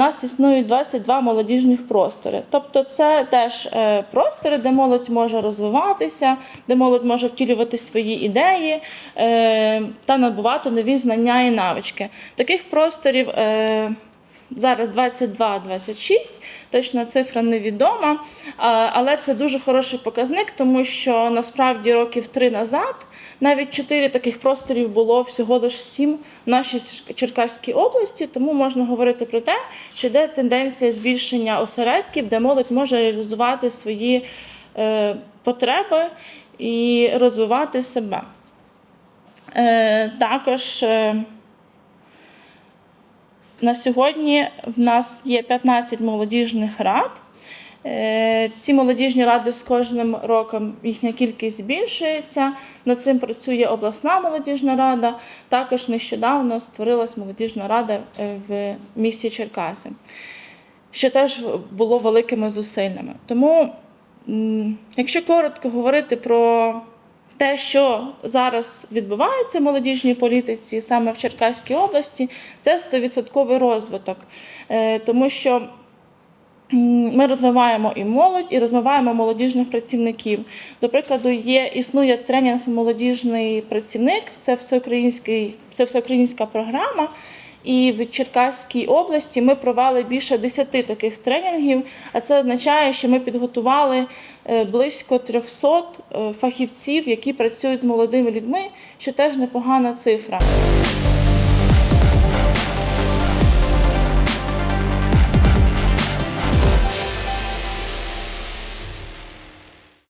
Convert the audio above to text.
нас існують 22 молодіжних простори. Тобто, це теж е, простори, де молодь може розвиватися, де молодь може втілювати свої ідеї е, та набувати нові знання і навички. Таких просторів. Зараз 22-26, точна цифра невідома, але це дуже хороший показник, тому що насправді років три назад навіть чотири таких просторів було всього лише сім в нашій Черкаській області. Тому можна говорити про те, що йде тенденція збільшення осередків, де молодь може реалізувати свої е, потреби і розвивати себе. Е, також е, на сьогодні в нас є 15 молодіжних рад. Е, Ці молодіжні ради з кожним роком їхня кількість збільшується. Над цим працює обласна молодіжна рада. Також нещодавно створилась молодіжна рада е, в місті Черкаси, що теж було великими зусиллями. Тому, якщо коротко говорити про те, що зараз відбувається в молодіжній політиці саме в Черкаській області, це 100% розвиток, Е, тому що ми розвиваємо і молодь, і розвиваємо молодіжних працівників. До прикладу, є існує тренінг молодіжний працівник, це всеукраїнський, це всеукраїнська програма. І в Черкаській області ми провели більше 10 таких тренінгів, а це означає, що ми підготували е, близько 300 е, фахівців, які працюють з молодими людьми, що теж непогана цифра.